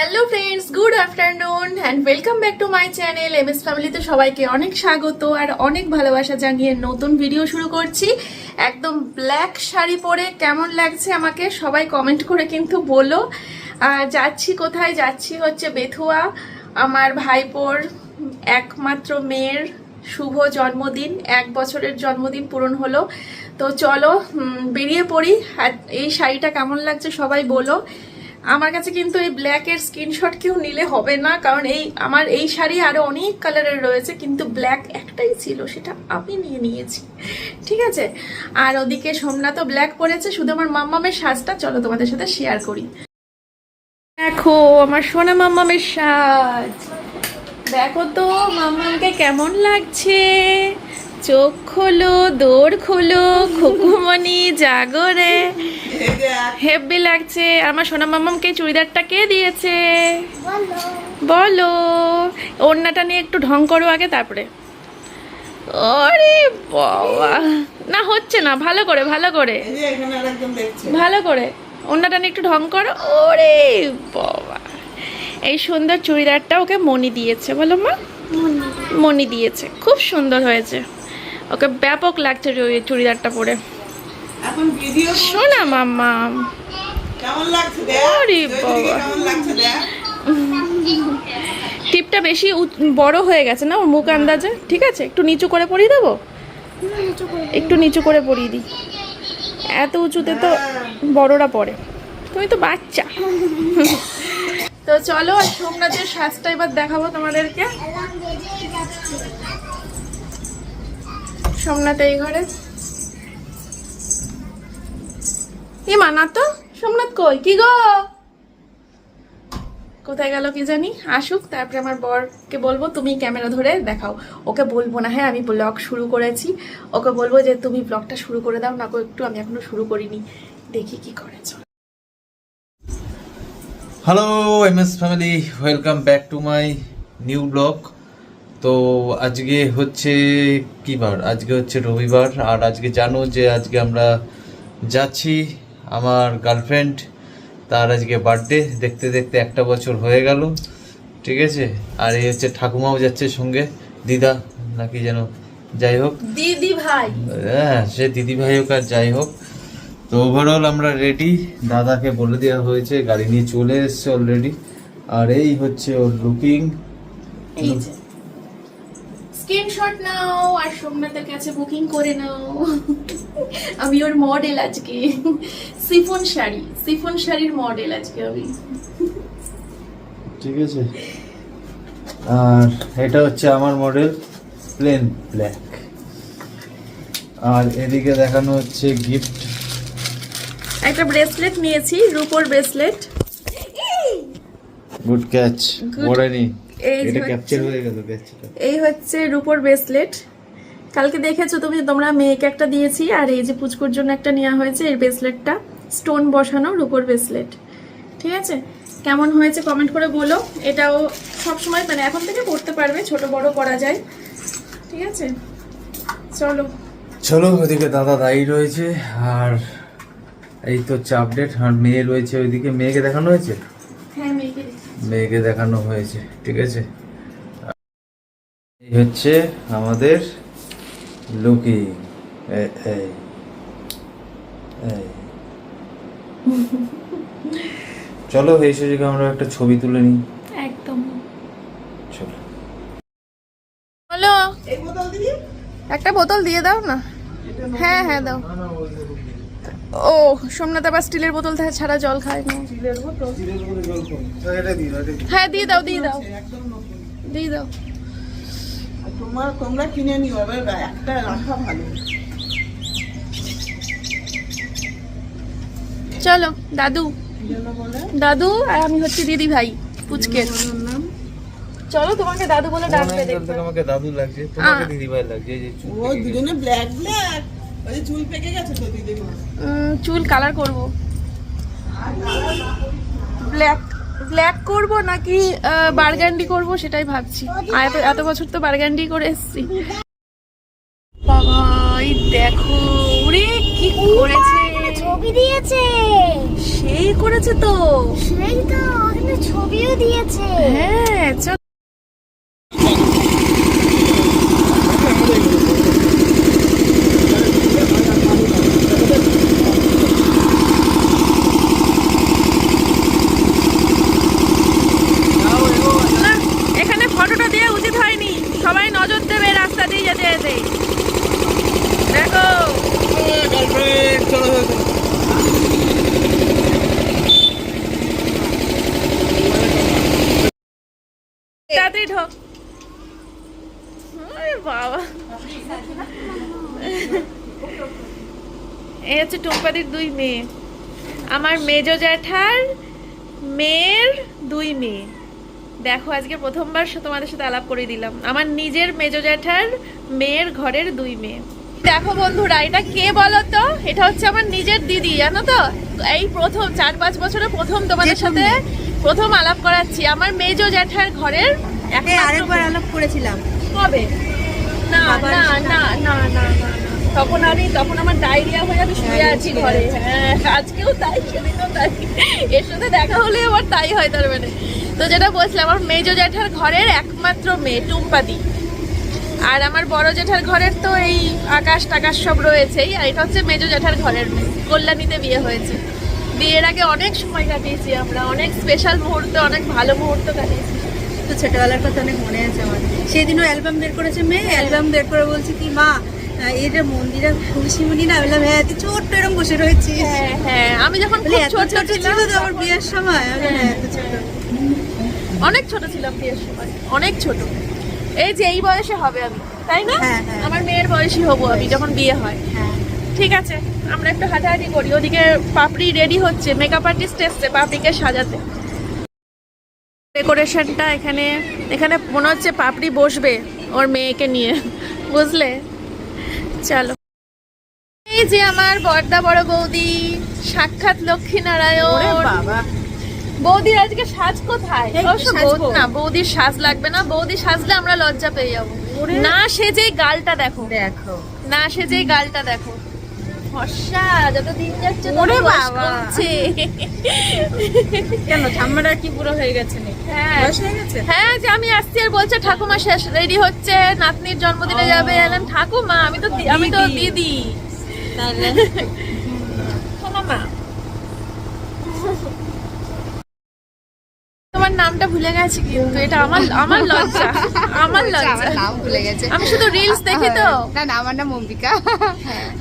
Hello friends good afternoon and welcome back to my channel M S ফ্যামিলিতে সবাইকে অনেক স্বাগত আর অনেক ভালোবাসা জানিয়ে নতুন ভিডিও শুরু করছি। একদম ব্ল্যাক শাড়ি পরে কেমন লাগছে আমাকে সবাই কমেন্ট করে কিন্তু বলো। আর যাচ্ছি কোথায়? যাচ্ছি হচ্ছে বেথুয়া। আমার ভাইপোর একমাত্র মেয়ের শুভ জন্মদিন। এক বছরের জন্মদিন পূরণ হলো। তো চলো বেরিয়ে পড়ি। এই শাড়িটা কেমন লাগছে সবাই বলো। আমার কাছে কিন্তু এই ব্ল্যাকের স্ক্রিনশট কেউ নিলে হবে না, কারণ এই আমার এই শাড়ি আরও অনেক কালারের রয়েছে, কিন্তু ব্ল্যাক একটাই ছিল, সেটা আমি নিয়ে নিয়েছি। ঠিক আছে? আর ওদিকে সোমনাথও ব্ল্যাক পরেছে, শুধু আমার মাম্মামের সাজটা, চলো তোমাদের সাথে শেয়ার করি। দেখো, আমার সোনা মাম্মামের সাজ। দেখো তো, মাম্মামকে কেমন লাগছে? চোখ খোলো দৌড় খোলো খুকুমনি জাগরে হেব্বি লাগছে। আমার সোনা মাম্মামকে চুড়িদারটা কে দিয়েছে? বলো। ওড়নাটা নিয়ে একটু ঢং করো আগে তারপরে। ওরে বাবা। না হচ্ছে না। ভালো করে ভালো করে। ভালো করে। ওড়নাটা নিয়ে একটু ঢং করো। ওরে বাবা। এই সুন্দর চুড়িদারটা ওকে মনি দিয়েছে বলো মা। মনি দিয়েছে। খুব সুন্দর হয়েছে। ওকে ব্যাপক লাগছে ওই চুড়িদারটা পরে। এখন ভিডিও শোনা মাম্মা। কেমন লাগছে টিপটা বেশি বড় হয়ে গেছে না ওর মুখ আন্দাজে? ঠিক আছে একটু নিচু করে পরিয়ে দেবো? একটু নিচু করে পরিয়ে দিই। এত উঁচুতে তো বড়রা পড়ে তুমি তো বাচ্চা। তো চলো আর সোমনাথের সাজটা এবার দেখাবো তোমাদেরকে। সোমনাথ এই ঘরে? কি মানা তো। সোমনাথ কই? কি গো? কোথায় গেল কি জানি? আসুক, তারপরে আমার বরকে বলব, তুমি ক্যামেরা ধরে দেখাও। ওকে বলব না হ্যাঁ আমি ব্লগ শুরু করেছি। ওকে বলব যে, তুমি ব্লগটা শুরু করে দাও, না একটু আমি এখনও শুরু করিনি। দেখি কি করে hello hello MS family welcome back to my new blog তো আজকে হচ্ছে কি বার আজকে হচ্ছে রবিবার আর আজকে জানো যে আজকে আমরা যাচ্ছি আমার গার্লফ্রেন্ড তার আজকে বার্থডে দেখতে দেখতে একটা বছর হয়ে গেল ঠিক আছে? আর এই হচ্ছে ঠাকুমাও যাচ্ছে সঙ্গে দিদা নাকি যেন যাই হোক। দিদি ভাই। হ্যাঁ সে দিদি ভাই হোক আর যাই হোক। তো ওভারঅল আমরা রেডি দাদাকে বলে দেওয়া হয়েছে গাড়ি নিয়ে চলে এসছে অলরেডি আর এই হচ্ছে ওর লুকিং এই যে। স্ক্রিনশট নাও আর সোমনাথের কাছে বুকিং করে নাও। আমি ওর মডেল আজকে। সিফন শাড়ি সিফন শাড়ির মডেল আজকে আমি। ঠিক আছে। আর এটা হচ্ছে আমার মডেল প্লেন ব্ল্যাক আর এদিকে দেখানো হচ্ছে গিফট একটা ব্রেসলেট নিয়েছি রূপোর ব্রেসলেট গুড ক্যাচ Good. এই হয়ে এই হচ্ছে রূপোর ব্রেসলেট কালকে দেখেছ তুমি তোমরা মেয়েকে একটা দিয়েছি আর এই যে পুচকুর জন্য একটা নেওয়া হয়েছে এই ব্রেসলেটটা স্টোন বসানো রূপোর ব্রেসলেট ঠিক আছে? কেমন হয়েছে কমেন্ট করে বলো। এটাও সবসময় মানে এখন থেকে পড়তে পারবে ছোট বড় করা যায়। ঠিক আছে? চলো। চলো ওদিকে দাদা দায়ী রয়েছে আর এই তো হচ্ছে আপডেট আর মেয়ে রয়েছে ওইদিকে। মেয়েকে দেখানো হয়েছে? হ্যাঁ মেয়েকে। মেয়েকে দেখানো হয়েছে ঠিক আছে? এই হচ্ছে আমাদের লুকিং। এই চলো এই সুযোগে আমরা একটা ছবি তুলে নিই। একদম। চলো। একটা বোতল দিয়ে দাও না? হ্যাঁ হ্যাঁ দাও। ও সোমনাথ আবার স্টিলের বোতল থেকে ছাড়া জল খায় না। হ্যাঁ দিয়ে দাও দিয়ে দাও। দিয়ে দাও। তোমার তোমরা কিনে নিও এবার একটা রাখা ভালো। চলো দাদু। দাদু আর আমি হচ্ছে দিদি ভাই পুচকে চলো তোমাকে দাদু বলে ডাকবে দেখবে আমাকে দাদু লাগছে তোমাকে দিদি ভাই লাগছে যে ও দুজনে ব্ল্যাক ব্ল্যাক চুল পেকে গেছে তো দিদিমা চুল কালার করব। ব্ল্যাক ব্ল্যাক করব নাকি বার্গান্ডি করব সেটাই ভাবছি। আর এত এত বছর তো বার্গান্ডি করে এসেছি। বাবা এই দেখো ওরে কি করেছে? ছবি দিয়েছে। সেই করেছে তো। সেই তো এখানে ছবিও দিয়েছে। হ্যাঁ চল না, এখানে ফটোটা দেওয়া উচিত হয়নি সবাই নজর দেবে রাস্তা দিয়ে যেতে যেতে দেখো গার্লফ্রেন্ড চলো তাড়াতাড়ি ঢোক বাবা। এই হচ্ছে টুম্পাদির দুই মেয়ে। আমার মেজো জ্যাঠার মেয়ের দুই মেয়ে। দেখো আজকে প্রথমবার তোমাদের সাথে আলাপ করে দিলাম। আমার নিজের মেজ জ্যাঠার মেয়ের ঘরের দুই মেয়ে। দেখো বন্ধুরা এটা কে বলো তো? এটা হচ্ছে আমার নিজের দিদি জানো তো? এই প্রথম চার পাঁচ বছরে প্রথম তোমাদের সাথে প্রথম আলাপ করাচ্ছি। আমার মেজো জ্যাঠার ঘরের আরেকবার আলাপ করেছিলাম। কবে? না না না না না। তখন আমি তখন আমার ডায়রিয়া হয়ে আমি শুয়ে হ্যাঁ, আছি ঘরে। হ্যাঁ আজকেও তাই সেদিনও তাই। এর সাথে দেখা হলে তাই হয় তার মানে। তো যেটা বলছিলাম আমার মেজো জ্যাঠার ঘরের একমাত্র মেয়ে টুম্পাদি। আর আমার বড় জেঠার ঘরের তো এই আকাশ টাকাশ সব রয়েছেই আর এটা হচ্ছে মেজো জেঠার ঘরের মেয়ে কল্যাণীতে বিয়ে হয়েছে। বিয়ের আগে অনেক সময় কাটিয়েছি আমরা অনেক স্পেশাল মুহূর্ত অনেক ভালো মুহূর্ত কাটিয়েছি। তো ছোটবেলার কথা অনেক মনে আছে আমার। সেদিনও অ্যালবাম বের করেছে মেয়ে অ্যালবাম বের করে বলছি কি মা যে মন্দিরা খুশিমণি না? বললাম হ্যাঁ তুই ছোট্ট এরকম বসে রয়েছিস। হ্যাঁ হ্যাঁ আমি যখন ছোট ছোট ছিল ছিলাম তো আমার বিয়ের সময়? আমি হ্যাঁ, ছোট। অনেক ছোট ছিলাম বিয়ের সময় অনেক ছোট। এই যে এই বয়সে হবে আমি তাই না? হ্যাঁ, হ্যাঁ। আমার মেয়ের বয়সী হব আমি যখন বিয়ে হ্যাঁ। ঠিক আছে আমরা একটু হাঁটাহাঁটি করি। ওদিকে পাপড়ি রেডি হচ্ছে মেকআপ আর্টিস্ট এসছে পাপড়িকে সাজাতে। ডেকোরেশনটা এখানে এখানে মনে হচ্ছে পাপড়ি বসবে ওর মেয়েকে নিয়ে বুঝলে? চলো। এই যে আমার বর্দা বড় বৌদি সাক্ষাৎ লক্ষ্মী নারায়ণ বাবা। বৌদির আজকে সাজ কোথায়? না বৌদির সাজ লাগবে না। বৌদি সাজলে আমরা লজ্জা পেয়ে যাব। না সেজেই গালটা দেখো। দেখো। না সেজেই গালটা দেখো। ফর্সা যত দিন যাচ্ছে ওরে বাবা। কমছে। কেন ঠাম্মাটা কি পুরো হয়ে গেছে হ্যাঁ। হ্যাঁ যে আমি আসছি আর বলছে ঠাকুমা শেষ রেডি হচ্ছে নাতনির জন্মদিনে যাবে। এলাম ঠাকুমা আমি তো আমি তো দিদি। দিদি। তাহলে শোনো না তোমার নামটা ভুলে গেছি কিন্তু এটা আমার আমার লজ্জা আমার লজ্জা। নাম ভুলে গেছে। আমি শুধু রিলস দেখি তো। না না আমার নাম অম্বিকা।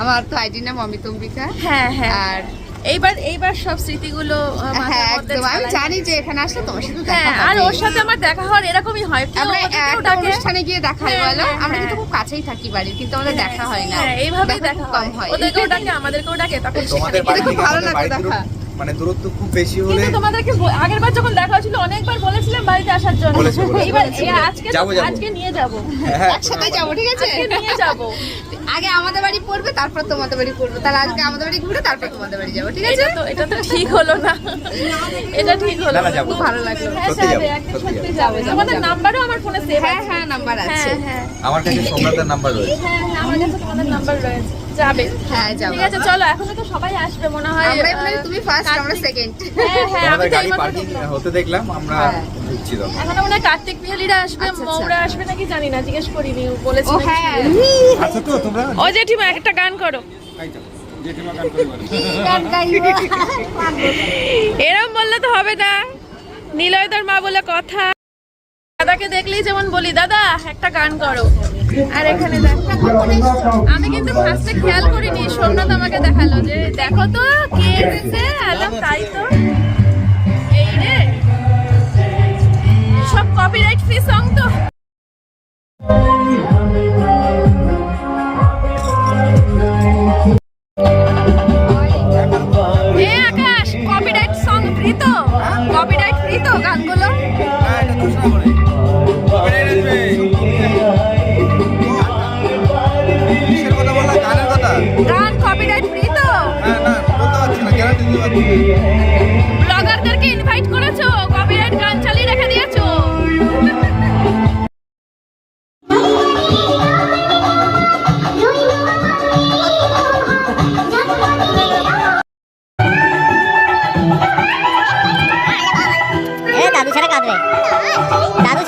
আমার তো আইডি নাম অমিত অম্বিকা। হ্যাঁ হ্যাঁ। আর এইবার এইবার সব স্মৃতিগুলো হ্যাঁ আমি জানি যে এখানে আসলে তোমার সাথে দেখা হ্যাঁ আর ওর সাথে আমার দেখা হওয়ার এরকমই হয়। কেউ আমরা একটা অনুষ্ঠানে গিয়ে দেখা হয় হ্যাঁ, বলো? আমরা। কিন্তু খুব কাছেই থাকি বাড়ির কিন্তু আমাদের দেখা হয় না। হ্যাঁ এইভাবেই দেখা কম হয়। ওদেরকেও ডাকে আমাদেরকেও ডাকে তখন বাড়ি থেকে ভালো বাড়ি দূরত্ব- দেখা। মানে দূরত্ব খুব বেশি হলে কিন্তু তোমাদেরকে আগের বার যখন দেখা হয়েছিল অনেকবার বলেছিলাম বাড়িতে আসার জন্য। আজকে। আজকে নিয়ে যাব। হ্যাঁ, একসাথে যাব ঠিক আছে? আজকে নিয়ে যাব। আগে আমাদের বাড়ি পড়বে তারপর তোমাদের বাড়ি পড়বে। তাহলে আজকে আমাদের বাড়ি ঘুরে তারপর তোমাদের বাড়ি যাব ঠিক আছে? এটা তো এটা তো ঠিক হলো না। এটা ঠিক হলো না। খুব ভালো লাগল। হ্যাঁ সত্যি যাবে সত্যি যাব। তোমাদের নাম্বারও আমার ফোনে সেভ হ্যাঁ আছে। হ্যাঁ নাম্বার আছে। হ্যাঁ হ্যাঁ। আমার কাছে সোমনাথের নাম্বার রয়েছে। হ্যাঁ হ্যাঁ আমার কাছে তোমাদের নাম্বার রয়েছে। যাবে। হ্যাঁ যাব। ঠিক আছে চলো এখনও তো সবাই আসবে মনে হয় আমরা তুমি ফার্স্ট আমরা সেকেন্ড হ্যাঁ হ্যাঁ আমি গাড়ি পার্কিং হতে দেখলাম আমরা হ্যাঁ। ঢুকছি তখন। এখনও মনে হয় কার্তিক পিয়ালিরা আসবে আচ্ছা, আচ্ছা। মৌরা আসবে নাকি জানি না জিজ্ঞেস করিনি ও বলেছিল হ্যাঁ। আচ্ছা তো তোমরা ও জেঠিমা একটা গান করো। এরম বললে তো হবে না। নীলয়দার মা বলে কথা। দাদাকে দেখলেই যেমন বলি, দাদা, একটা গান করো। আর এখানে আমি কিন্তু ফার্স্টে খেয়াল করিনি, সোমনাথ আমাকে দেখাল যে, দেখো তো, কে এসেছে? আলাম, তাই তো? সব কপিরাইট ফ্রি সং তো। 나도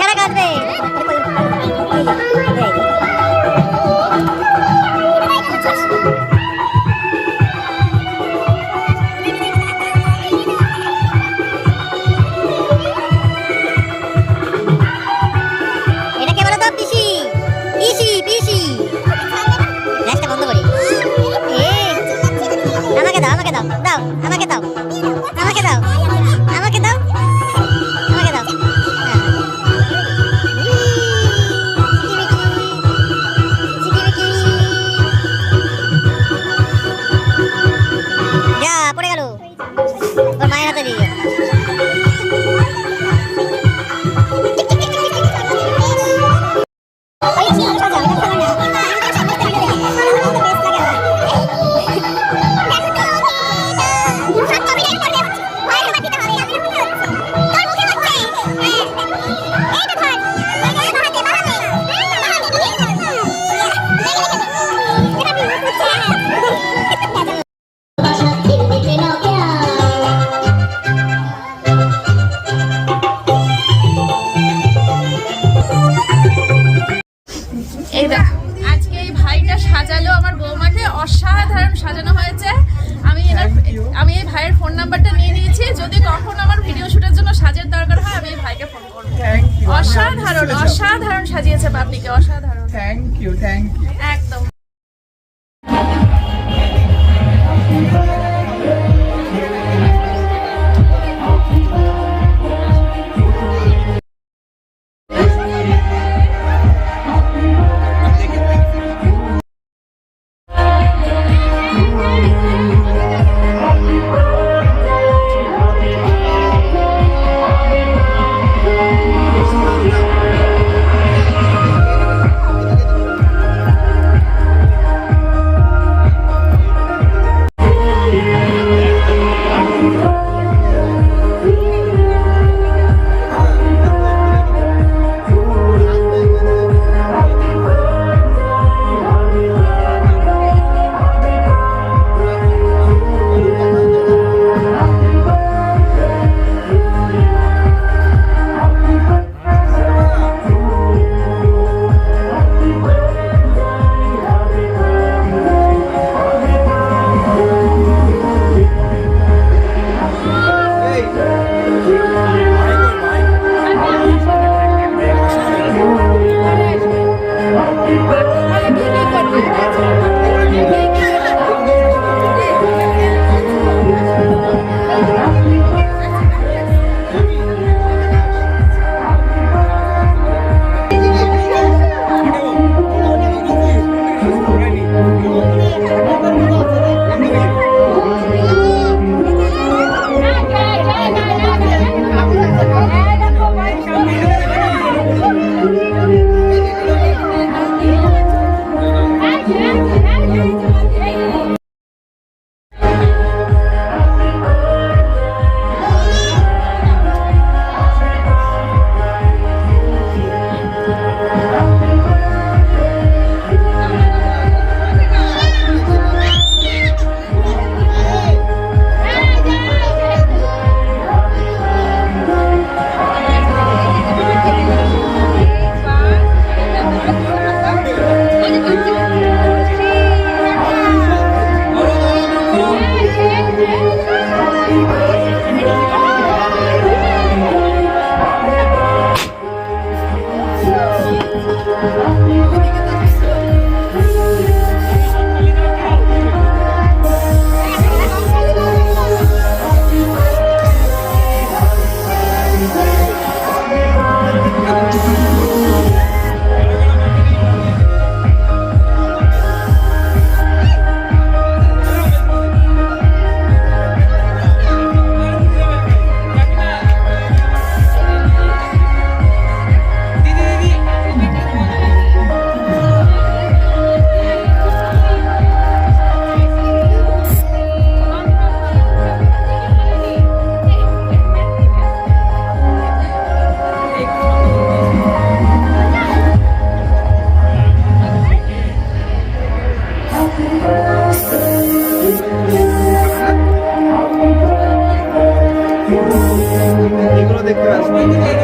Yeah.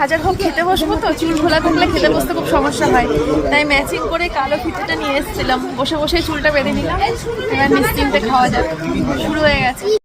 হাজার হোক খেতে বসবো তো, চুল খোলা থাকলে খেতে বসতে খুব সমস্যা হয়। তাই ম্যাচিং করে কালো ফিতেটা নিয়ে এসেছিলাম। বসে বসে চুলটা বেঁধে নিলাম। এবার নিশ্চিন্তে খাওয়া যাবে শুরু হয়ে গেছে।